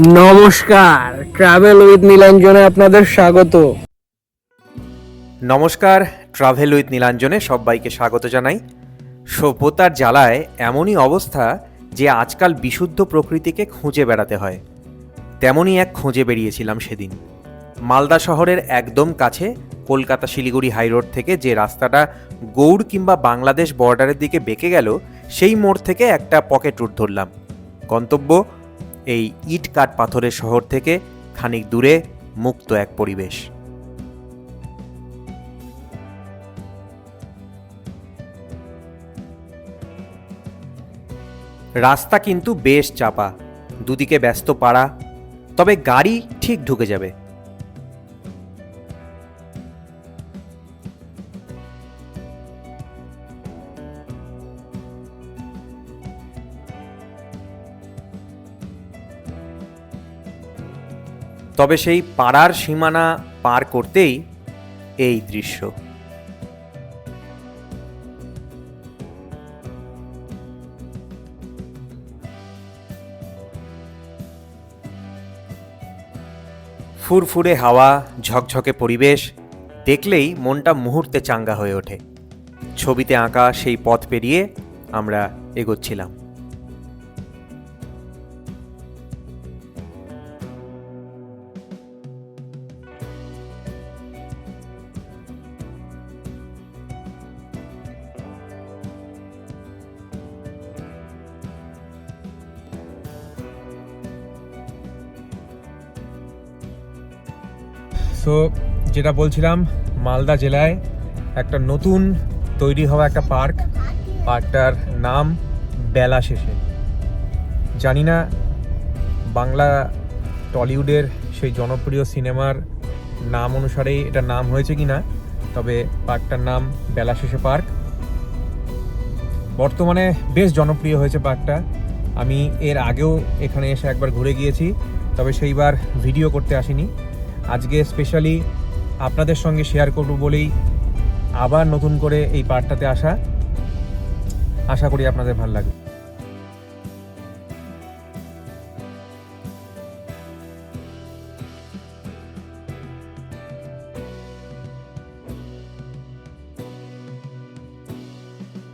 নমস্কার travel with নীলাঞ্জনে আপনাদের স্বাগত। নমস্কার ট্রাভেল উইথ নীলাঞ্জনে সবাইকে স্বাগত জানাই। সভ্যতার জ্বালায় এমনই অবস্থা যে আজকাল বিশুদ্ধ প্রকৃতিকে খুঁজে বেড়াতে হয়। তেমনই এক খুঁজে বেরিয়েছিলাম সেদিন। মালদা শহরের একদম কাছে, কলকাতা শিলিগুড়ি হাইরোড থেকে যে রাস্তাটা গৌড় কিংবা বাংলাদেশ বর্ডারের দিকে বেঁকে গেল, সেই মোড় থেকে একটা পকেট রুট ধরলাম। গন্তব্য এই ইট কাঠ পাথরের শহর থেকে খানিক দূরে মুক্ত এক পরিবেশ। রাস্তা কিন্তু বেশ চাপা, দুদিকে ব্যস্ত পাড়া, তবে গাড়ি ঠিক ঢুকে যাবে। তবে সেই পাড়ার সীমানা পার করতেই এই দৃশ্য। ফুরফুরে হাওয়া, ঝকঝকে পরিবেশ, দেখলেই মনটা মুহূর্তে চাঙ্গা হয়ে ওঠে। ছবিতে আঁকা সেই পথ পেরিয়ে আমরা এগোচ্ছিলাম। সো যেটা বলছিলাম, মালদা জেলায় একটা নতুন তৈরি হওয়া একটা পার্ক, পার্কটার নাম বেলা শেষে। জানি না বাংলা টলিউডের সেই জনপ্রিয় সিনেমার নাম অনুসারেই এটার নাম হয়েছে কি না তবে পার্কটার নাম বেলা শেষে পার্ক। বর্তমানে বেশ জনপ্রিয় হয়েছে পার্কটা। আমি এর আগেও এখানে এসে একবার ঘুরে গিয়েছি, তবে সেইবার ভিডিও করতে আসিনি। আজকে স্পেশালি আপনাদের সঙ্গে শেয়ার করব বলেই আবার নতুন করে এই পার্টটাতে আসা। আশা করি আপনাদের ভালো লাগবে।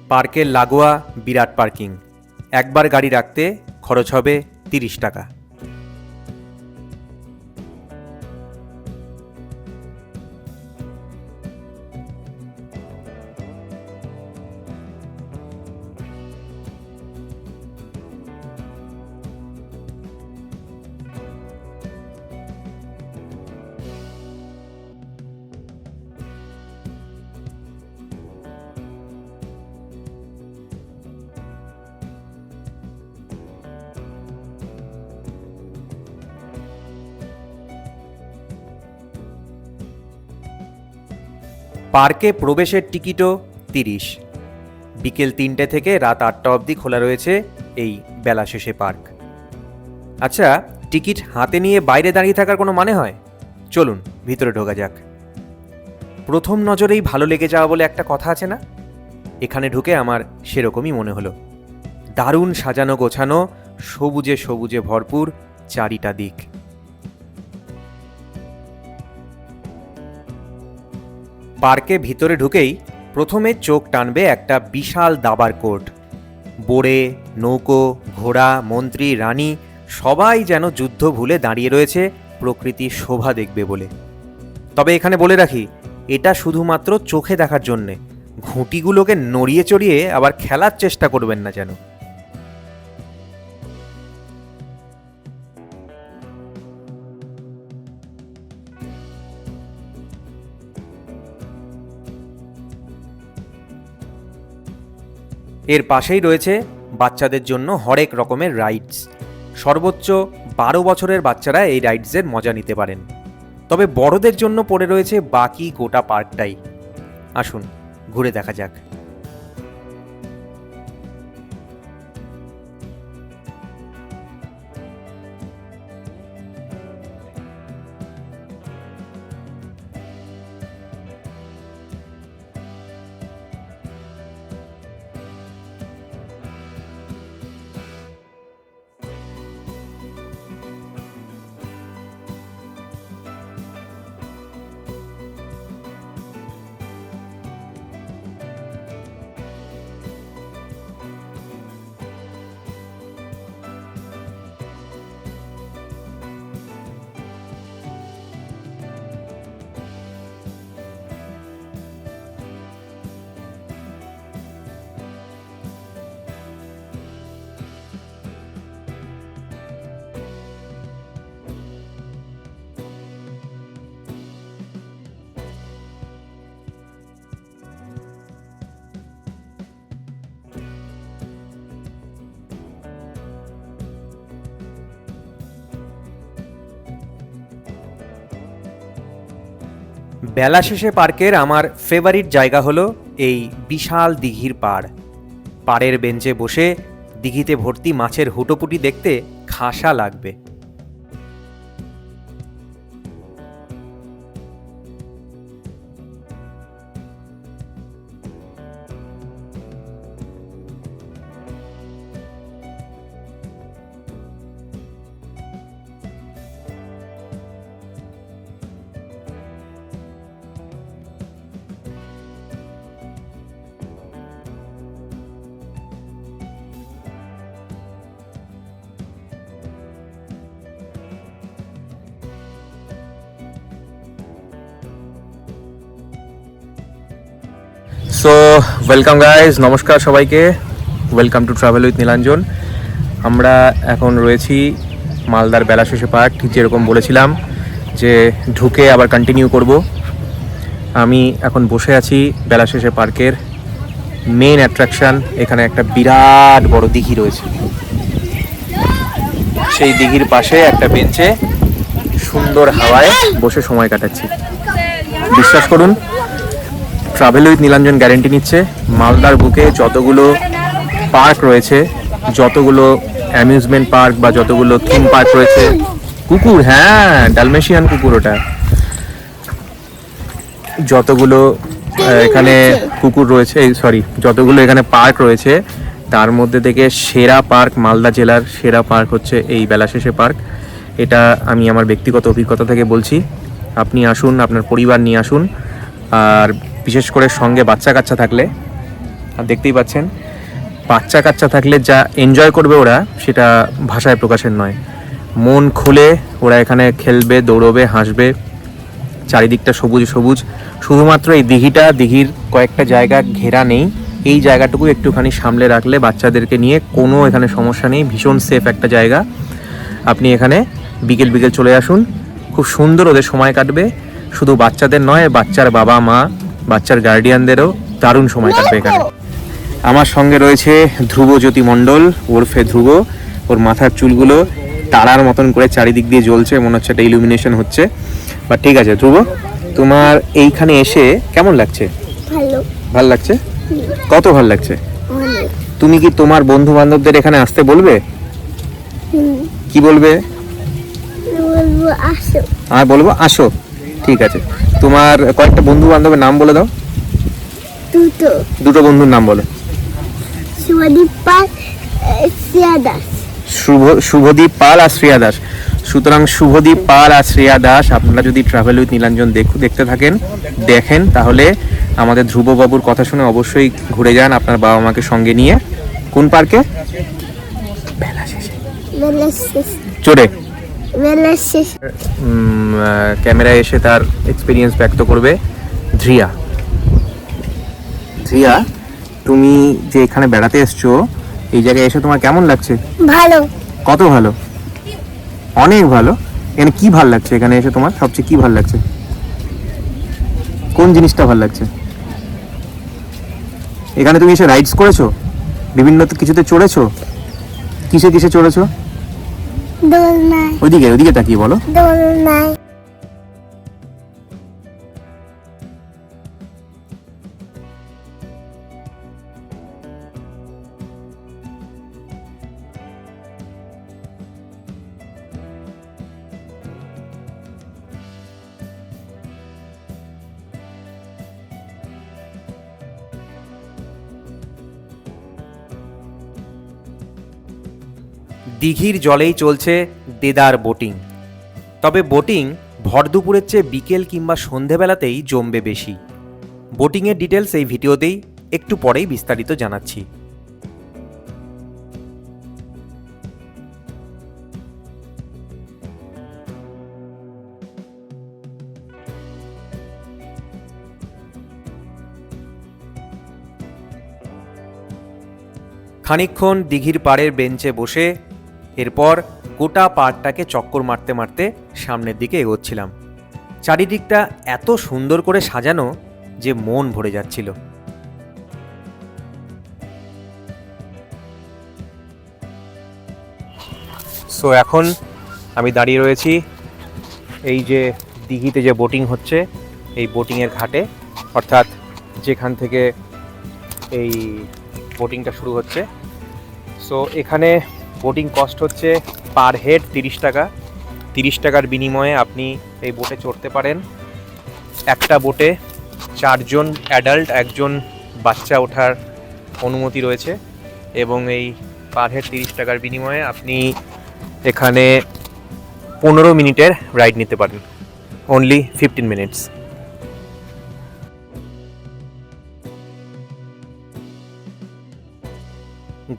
পার্কের লাগোয়া বিরাট পার্কিং। একবার গাড়ি রাখতে খরচ হবে তিরিশ টাকা। পার্কে প্রবেশের টিকিটও তিরিশ। বিকেল তিনটে থেকে রাত আটটা অবধি খোলা রয়েছে এই বেলা শেষে পার্ক। আচ্ছা টিকিট হাতে নিয়ে বাইরে দাঁড়িয়ে থাকার কোনো মানে হয়? চলুন, ভিতরে ঢোকা যাক। প্রথম নজরেই ভালো লেগে যাওয়া বলে একটা কথা আছে না? এখানে ঢুকে আমার সেরকমই মনে হলো। দারুণ সাজানো গোছানো, সবুজে সবুজে ভরপুর চারিটা দিক। পার্কে ভিতরে ঢুকেই প্রথমে চোখ টানবে একটা বিশাল দাবার কোর্ট বোড়ে, নৌকো, ঘোড়া, মন্ত্রী, রানী, সবাই যেন যুদ্ধ ভুলে দাঁড়িয়ে রয়েছে প্রকৃতির শোভা দেখবে বলে। তবে এখানে বলে রাখি, এটা শুধুমাত্র চোখে দেখার জন্যে। ঘুঁটিগুলোকে নড়িয়ে চড়িয়ে আবার খেলার চেষ্টা করবেন না যেন। এর পাশেই রয়েছে বাচ্চাদের জন্য হরেক রকমের রাইডস সর্বোচ্চ বারো বছরের বাচ্চারা এই রাইডসের মজা নিতে পারেন। তবে বড়দের জন্য পড়ে রয়েছে বাকি গোটা পার্কটাই আসুন, ঘুরে দেখা যাক। বেলা শেষে পার্কের আমার ফেভারিট জায়গা হলো এই বিশাল দিঘির পাড়। পাড়ের বেঞ্চে বসে দিঘিতে ভর্তি মাছের হুটোপুটি দেখতে খাসা লাগবে। ওয়েলকাম গাইজ নমস্কার সবাইকে। Welcome to travel with Nilanjan আমরা এখন রয়েছি মালদার বেলা শেষে পার্ক, ঠিক যেরকম বলেছিলাম যে ঢুকে আবার কন্টিনিউ করব। আমি এখন বসে আছি বেলা শেষে পার্কের মেন অ্যাট্রাকশন এখানে একটা বিরাট বড় দিঘি রয়েছে। সেই দিঘির পাশে একটা বেঞ্চে সুন্দর হাওয়ায় বসে সময় কাটাচ্ছি। বিশ্বাস করুন ট্রাভেল উইথ নীলাঞ্জন গ্যারেন্টি নিচ্ছে। মালদার বুকে যতগুলো পার্ক রয়েছে, যতগুলো অ্যামিউজমেন্ট পার্ক বা যতগুলো থিম পার্ক রয়েছে। কুকুর হ্যাঁ ডালমেশিয়ান কুকুর ওটা। যতগুলো এখানে কুকুর রয়েছে, এই সরি যতগুলো এখানে পার্ক রয়েছে, তার মধ্যে থেকে সেরা পার্ক মালদা জেলার সেরা পার্ক হচ্ছে এই বেলাশেষে পার্ক এটা আমি আমার ব্যক্তিগত অভিজ্ঞতা থেকে বলছি। আপনি আসুন, আপনার পরিবার নিয়ে আসুন। আর বিশেষ করে সঙ্গে বাচ্চা কাচ্চা থাকলে, আর দেখতেই পাচ্ছেন, বাচ্চা কাচ্চা থাকলে যা এনজয় করবে ওরা, সেটা ভাষায় প্রকাশের নয়। মন খুলে ওরা এখানে খেলবে, দৌড়বে, হাসবে, চারিদিকটা সবুজ সবুজ। শুধুমাত্র এই দিঘিটা, দিঘির কয়েকটা জায়গা ঘেরা নেই। এই জায়গাটুকু একটুখানি সামলে রাখলে বাচ্চাদেরকে নিয়ে কোনো এখানে সমস্যা নেই। ভীষণ সেফ একটা জায়গা। আপনি এখানে বিকেল বিকেল চলে আসুন। খুব সুন্দর ওদের সময় কাটবে। শুধু বাচ্চাদের নয়, বাচ্চার বাবা মা বাচ্চার গার্ডিয়ানদেরও দারুণ সময় কাটবে এখানে। আমার সঙ্গে রয়েছে ধ্রুবজ্যোতি মণ্ডল ওরফে ধ্রুব। ওর মাথার চুলগুলো তারার মতন করে চারিদিক দিয়ে জ্বলছে মনে হচ্ছে একটা ইলুমিনেশন হচ্ছে। বা ঠিক আছে ধ্রুব তোমার এইখানে এসে কেমন লাগছে? ভালো। লাগছে? কত ভালো লাগছে? তুমি কি তোমার বন্ধু বান্ধবদের এখানে আসতে বলবে? কি বলবে? বলব আসো। আমি বলব আসো। ঠিক আছে। তোমার কয়েকটা বন্ধু বান্ধবের নাম বলে দাও। দুটো। দুটো বন্ধুর নাম বলো। শিবাদীপ পাল শ্রেয়া দাস। শুভ শুভদীপ পাল আর শ্রেয়া দাস। সুতরাং শুভদীপ পাল আর শ্রেয়া দাস আপনারা যদি ট্রাভেল উইথ নীলাঞ্জন দেখু দেখতে থাকেন দেখেন তাহলে আমাদের ধ্রুববাবুর কথা শুনে অবশ্যই ঘুরে যান আপনার বাবা মাকে সঙ্গে নিয়ে। কোন পার্কে? বেলা শেষ। চড়ে ক্যামেরায় এসে তার এক্সপিরিয়েন্স ব্যক্ত করবে ধ্রিয়া। ধ্রিয়া তুমি যে এখানে বেড়াতে এসছো এই জায়গায় এসে তোমার কেমন লাগছে? ভালো। কত ভালো? অনেক ভালো। এখানে কি ভালো লাগছে? এখানে এসে তোমার সবচেয়ে কি ভালো লাগছে? কোন জিনিসটা ভালো লাগছে? এখানে তুমি এসে রাইডস করেছ? বিভিন্ন কিছুতে চড়েছো? কিসে কিসে চড়েছো? ওইদিকে ওইদিকে তাকিয়ে বলো। দোলনায়। দিঘির জলেই চলছে দেদার বোটিং। তবে বোটিং ভর দুপুরের চেয়ে বিকেল কিংবা সন্ধেবেলাতেই জমবে বেশি। বোটিংয়ের ডিটেলস এই ভিডিওতেই একটু পরেই বিস্তারিত জানাচ্ছি। খানিকক্ষণ দিঘির পাড়ের বেঞ্চে বসে এরপর গোটা পাড়টাকে চক্কর মারতে মারতে সামনের দিকে এগোচ্ছিলাম। চারিদিকটা এত সুন্দর করে সাজানো যে মন ভরে যাচ্ছিল। সো এখন আমি দাঁড়িয়ে রয়েছি এই যে দিঘিতে যে বোটিং হচ্ছে, এই বোটিংয়ের ঘাটে। অর্থাৎ যেখান থেকে এই বোটিংটা শুরু হচ্ছে। সো এখানে বোটিং কস্ট হচ্ছে পার হেড তিরিশ টাকা। তিরিশ টাকার বিনিময়ে আপনি এই বোটে চড়তে পারেন। একটা বোটে চারজন অ্যাডাল্ট একজন বাচ্চা ওঠার অনুমতি রয়েছে এবং এই পার হেড তিরিশ টাকার বিনিময়ে আপনি এখানে পনেরো মিনিটের রাইড নিতে পারেন। অনলি ফিফটিন মিনিটস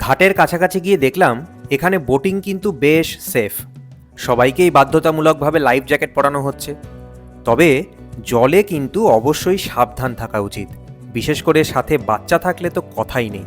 ঘাটের কাছাকাছি গিয়ে দেখলাম এখানে বোটিং কিন্তু বেশ সেফ। সবাইকেই বাধ্যতামূলকভাবে লাইফ জ্যাকেট পরানো হচ্ছে। তবে জলে কিন্তু অবশ্যই সাবধান থাকা উচিত। বিশেষ করে সাথে বাচ্চা থাকলে তো কথাই নেই।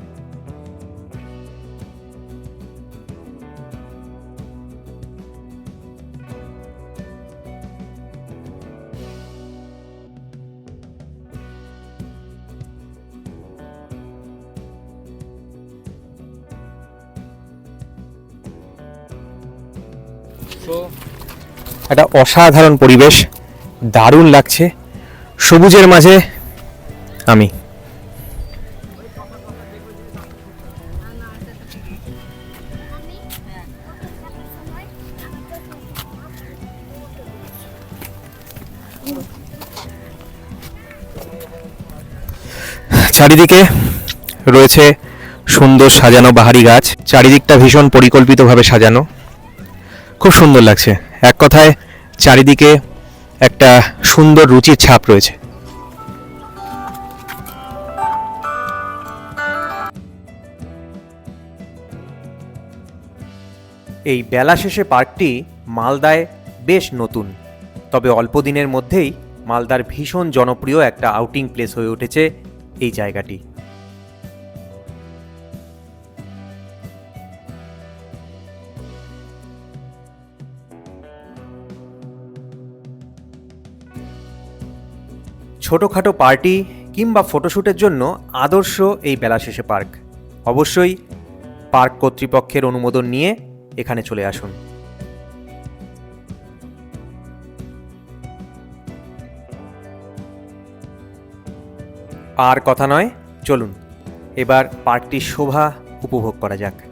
একটা অসাধারণ পরিবেশ, দারুণ লাগছে। সবুজের মাঝে আমি। চারিদিকে রয়েছে সুন্দর সাজানো বাহারি গাছ, চারিদিকটা ভীষণ পরিকল্পিতভাবে সাজানো। খুব সুন্দর লাগছে। এক কথায়, চারিদিকে একটা সুন্দর রুচির ছাপ রয়েছে। এই বেলা শেষে পার্কটি মালদায় বেশ নতুন। তবে অল্প দিনের মধ্যেই মালদার ভীষণ জনপ্রিয় একটা আউটিং প্লেস হয়ে উঠেছে এই জায়গাটি। ছোটোখাটো পার্টি কিংবা ফটোশ্যুটের জন্য আদর্শ এই বেলাশেষে পার্ক। অবশ্যই পার্ক কর্তৃপক্ষের অনুমোদন নিয়ে এখানে চলে আসুন। আর কথা নয়, চলুন। এবার পার্কটির শোভা উপভোগ করা যাক।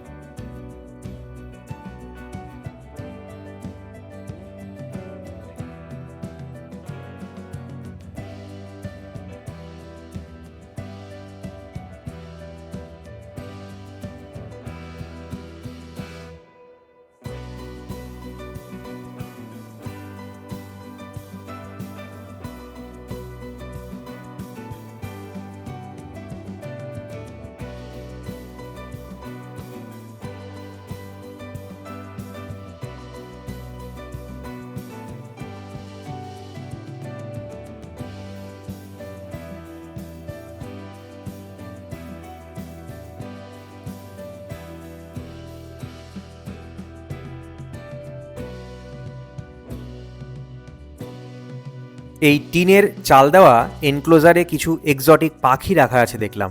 এই টিনের চাল দেওয়া এনক্লোজারে কিছু এক্সটিক পাখি রাখা আছে দেখলাম।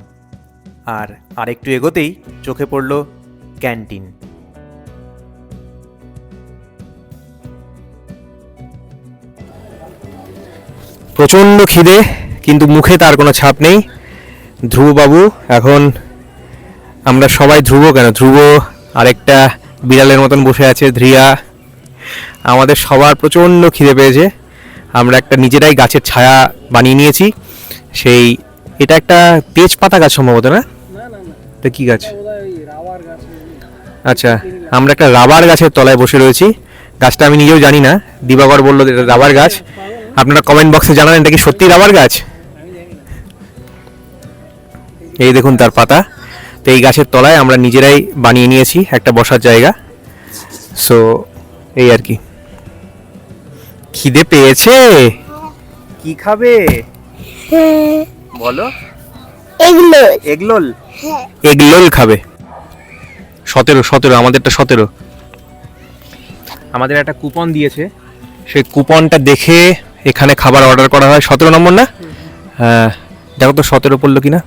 আর আরেকটু এগোতেই চোখে পড়ল ক্যান্টিন। প্রচণ্ড খিদে, কিন্তু মুখে তার কোনো ছাপ নেই। ধ্রুববাবু এখন আমরা সবাই ধ্রুব কেন? ধ্রুব আরেকটা বিড়ালের মতন বসে আছে ধ্রিয়া আমাদের সবার প্রচণ্ড খিদে পেয়েছে। আমরা একটা নিজেরাই গাছের ছায়া বানিয়ে নিয়েছি। সেই এটা একটা তেজপাতা গাছ সম্ভবত না? এটা কি গাছ? আচ্ছা আমরা একটা রাবার গাছের তলায় বসে রয়েছি। গাছটা আমি নিজেও জানি না। দিবাকর বলল এটা রাবার গাছ। আপনারা কমেন্ট বক্সে জানান এটা কি সত্যি রাবার গাছ? এই দেখুন তার পাতা। তো এই গাছের তলায় আমরা নিজেরাই বানিয়ে নিয়েছি একটা বসার জায়গা। সো এই আর কি। খিদে পেয়েছে? কি খাবে? বলো। এগুলো এগলোল। এগলোল খাবে। সতেরো সতেরো, আমাদেরটা সতেরো। আমাদের একটা কুপন দিয়েছে। সেই কুপনটা দেখে এখানে খাবার অর্ডার করা হয়। সতেরো নম্বর না? হ্যাঁ। দেখো তো সতেরো পড়ল কিনা?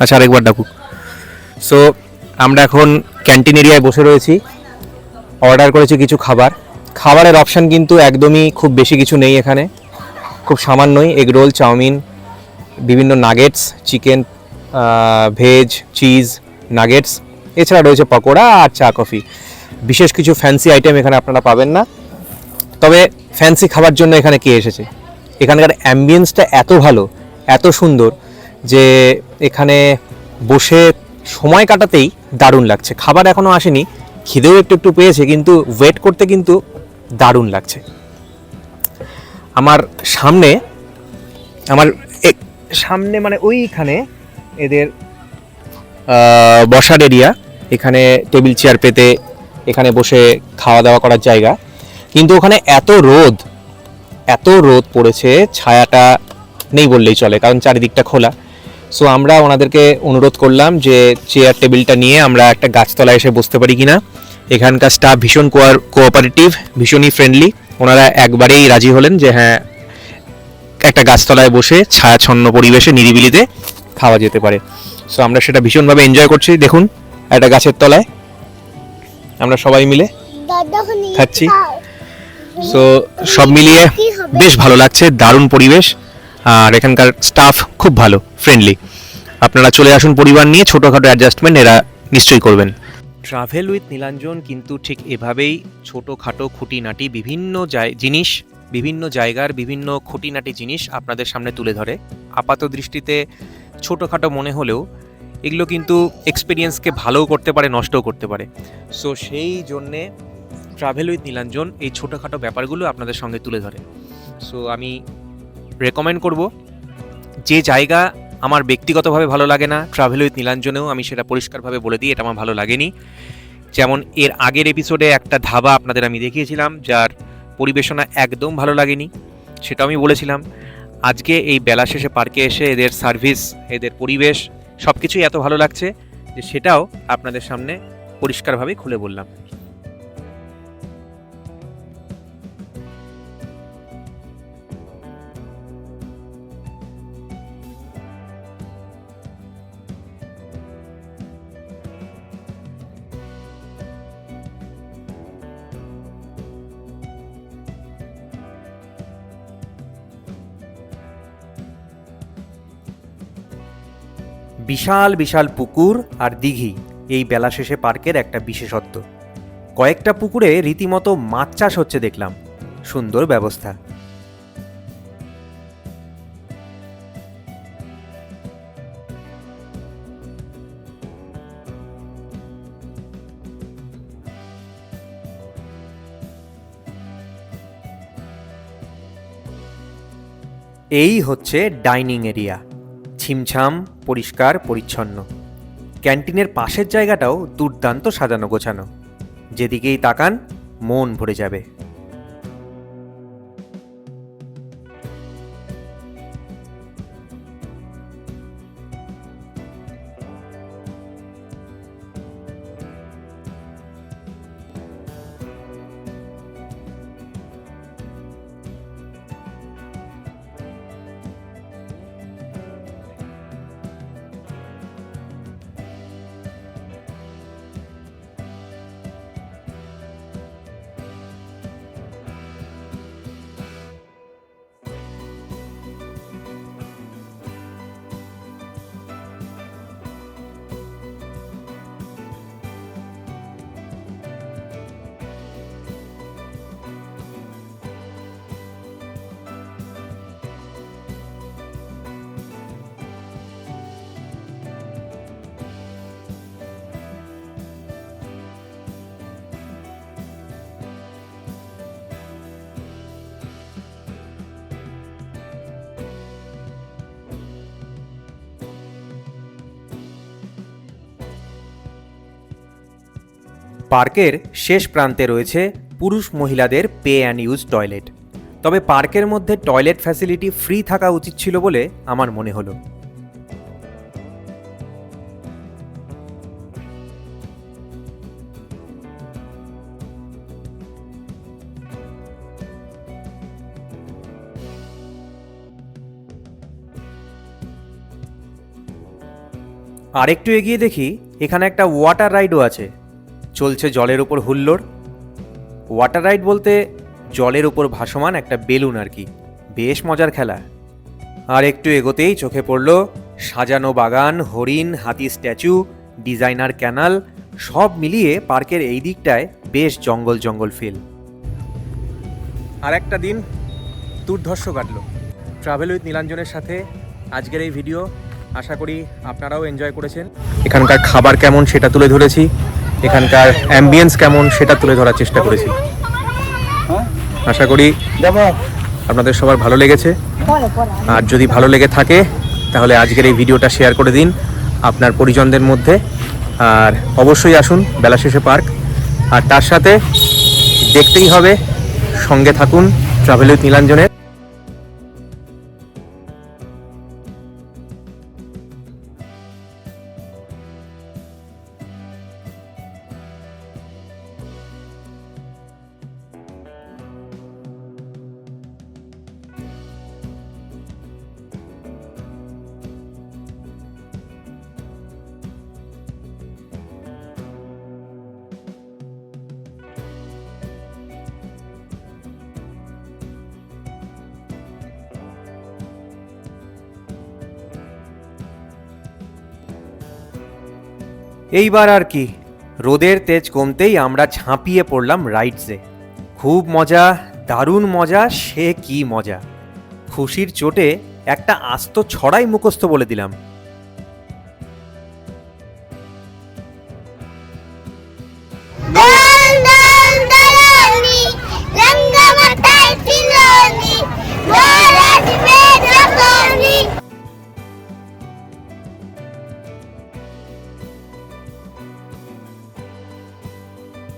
আচ্ছা আরেকবার ডাকুক সো আমরা এখন ক্যান্টিন এরিয়ায় বসে রয়েছি। অর্ডার করেছি কিছু খাবার। খাবারের অপশান কিন্তু একদমই খুব বেশি কিছু নেই এখানে। খুব সামান্যই এগ রোল চাউমিন, বিভিন্ন nuggets chicken veg cheese nuggets এছাড়া রয়েছে পকোড়া আর চা কফি বিশেষ কিছু ফ্যান্সি আইটেম এখানে আপনারা পাবেন না। তবে ফ্যান্সি খাবার জন্য এখানে কে এসেছে? এখানকার অ্যাম্বিয়েন্সটা এত ভালো, এত সুন্দর যে এখানে বসে সময় কাটাতেই দারুণ লাগছে। খাবার এখনও আসেনি, খিদেও একটু একটু পেয়েছে, কিন্তু ওয়েট করতে কিন্তু দারুণ লাগছে। আমার সামনে আমার সামনে মানে ওইখানে এদের বসার এরিয়া এখানে টেবিল চেয়ার পেতে, এখানে বসে খাওয়া দাওয়া করার জায়গা। কিন্তু ওখানে এত রোদ এত রোদ পড়েছে, ছায়াটা নেই বললেই চলে, কারণ চারিদিকটা খোলা। সো আমরা ওনাদেরকে অনুরোধ করলাম যে চেয়ার টেবিলটা নিয়ে আমরা একটা গাছতলায় এসে বসতে পারি কিনা। এখানকার স্টাফ ভীষণ কোয়ার কোঅপারেটিভ ভীষণই ফ্রেন্ডলি ওনারা একবারেই রাজি হলেন যে হ্যাঁ একটা গাছতলায় বসে ছায়াছন্ন পরিবেশে নিরিবিলিতে খাওয়া যেতে পারে। সো আমরা সেটা ভীষণভাবে এনজয় করছি। দেখুন একটা গাছের তলায়। আমরা সবাই মিলে খাচ্ছি। সো সব মিলিয়ে বেশ ভালো লাগছে। দারুণ পরিবেশ। আর এখানকার স্টাফ খুব ভালো ফ্রেন্ডলি আপনারা চলে আসুন পরিবার নিয়ে, ছোটোখাটো অ্যাডজাস্টমেন্ট এরা নিশ্চয়ই করবেন। ট্রাভেল উইথ নীলাঞ্জন কিন্তু ঠিক এভাবেই ছোটোখাটো খুঁটিনাটি বিভিন্ন জিনিস, বিভিন্ন জায়গার বিভিন্ন খুঁটিনাটি জিনিস আপনাদের সামনে তুলে ধরে। আপাত দৃষ্টিতে ছোটোখাটো মনে হলেও এগুলো কিন্তু এক্সপিরিয়েন্সকে ভালোও করতে পারে, নষ্টও করতে পারে। সো সেই জন্যে ট্রাভেল উইথ নীলাঞ্জন এই ছোটোখাটো ব্যাপারগুলো আপনাদের সঙ্গে তুলে ধরে। সো আমি রেকমেন্ড করব। যে জায়গা আমার ব্যক্তিগতভাবে ভালো লাগে না ট্রাভেল উইথ নীলাঞ্জনেও আমি সেটা পরিষ্কারভাবে বলে দিই, এটা আমার ভালো লাগেনি। যেমন এর আগের এপিসোডে একটা ধাবা আপনাদের আমি দেখিয়েছিলাম, যার পরিবেশনা একদম ভালো লাগেনি সেটা আমি বলেছিলাম। আজকে এই বেলা শেষে পার্কে এসে এদের সার্ভিস এদের পরিবেশ সব কিছুই এত ভালো লাগছে যে সেটাও আপনাদের সামনে পরিষ্কারভাবে খুলে বললাম। বিশাল বিশাল পুকুর আর দিঘি, এই বেলা শেষে পার্কের একটা বিশেষত্ব। কয়েকটা পুকুরে রীতিমতো মাছ চাষ হচ্ছে দেখলাম। সুন্দর ব্যবস্থা। এই হচ্ছে ডাইনিং এরিয়া। ছিমছাম পরিষ্কার পরিচ্ছন্ন। ক্যান্টিনের পাশের জায়গাটাও দুর্দান্ত সাজানো গোছানো। যেদিকেই তাকান মন ভরে যাবে। পার্কের শেষ প্রান্তে রয়েছে পুরুষ মহিলাদের পে অ্যান্ড ইউজ টয়লেট। তবে পার্কের মধ্যে টয়লেট ফ্যাসিলিটি ফ্রি থাকা উচিত ছিল বলে আমার মনে হলো। আরেকটু এগিয়ে দেখি, এখানে একটা ওয়াটার রাইডও আছে। চলছে জলের ওপর হুল্লোড়। ওয়াটার রাইড বলতে জলের ওপর ভাসমান একটা বেলুন আর কি। বেশ মজার খেলা। আর একটু এগোতেই চোখে পড়ল সাজানো বাগান, হরিণ, হাতি স্ট্যাচু, ডিজাইনার ক্যানাল, সব মিলিয়ে পার্কের এই দিকটায় বেশ জঙ্গল জঙ্গল ফিল আর একটা দিন দুর্ধর্ষ কাটলো। ট্রাভেল উইথ নীলাঞ্জনের সাথে আজকের এই ভিডিও আশা করি আপনারাও এনজয় করেছেন। এখানকার খাবার কেমন সেটা তুলে ধরেছি। এখানকার অ্যাম্বিয়েন্স কেমন সেটা তুলে ধরার চেষ্টা করেছি। আশা করি আপনাদের সবার ভালো লেগেছে। আর যদি ভালো লেগে থাকে তাহলে আজকের এই ভিডিওটা শেয়ার করে দিন আপনার পরিজনদের মধ্যে। আর অবশ্যই আসুন বেলা শেষে পার্ক। আর তার সাথে দেখতেই হবে সঙ্গে থাকুন ট্রাভেল উইথ নীলাঞ্জনের। এইবার আর কি, রোদের তেজ কমতেই আমরা ঝাঁপিয়ে পড়লাম রাইডসে। খুব মজা, দারুণ মজা, সে কি মজা। খুশির চোটে একটা আস্ত ছড়াই মুখস্থ বলে দিলাম।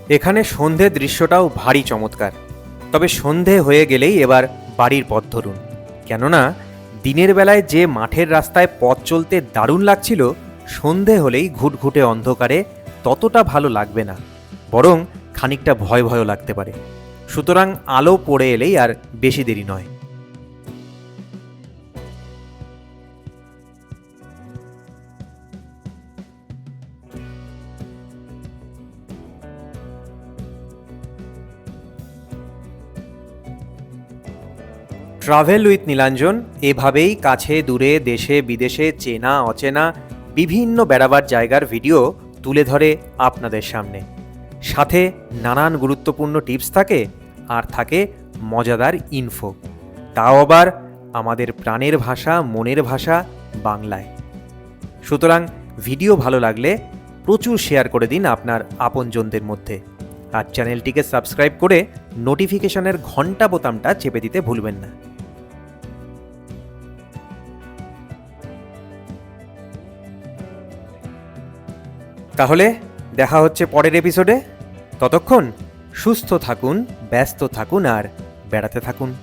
এখানে সন্ধে দৃশ্যটাও ভারী চমৎকার। তবে সন্ধে হয়ে গেলেই এবার বাড়ির পথ ধরুন। কেননা, দিনের বেলায় যে মাঠের রাস্তায় পথ চলতে দারুণ লাগছিল, সন্ধে হলেই ঘুটঘুটে অন্ধকারে ততটা ভালো লাগবে না, বরং খানিকটা ভয় ভয়ও লাগতে পারে। সুতরাং আলো পড়ে এলেই আর বেশি দেরি নয়। ট্রাভেল উইথ নীলাঞ্জন এভাবেই কাছে, দূরে, দেশে, বিদেশে, চেনা, অচেনা, বিভিন্ন বেড়াবার জায়গার ভিডিও তুলে ধরে আপনাদের সামনে। সাথে নানান গুরুত্বপূর্ণ টিপস থাকে আর থাকে মজাদার ইনফো তাও আবার আমাদের প্রাণের ভাষা, মনের ভাষা বাংলায়। সুতরাং ভিডিও ভালো লাগলে প্রচুর শেয়ার করে দিন আপনার আপনজনদের মধ্যে। আর চ্যানেলটিকে সাবস্ক্রাইব করে নোটিফিকেশনের ঘণ্টা বোতামটা চেপে দিতে ভুলবেন না। তাহলে দেখা হচ্ছে পরের এপিসোডে ততক্ষণ সুস্থ থাকুন ব্যস্ত থাকুন আর বেড়াতে থাকুন।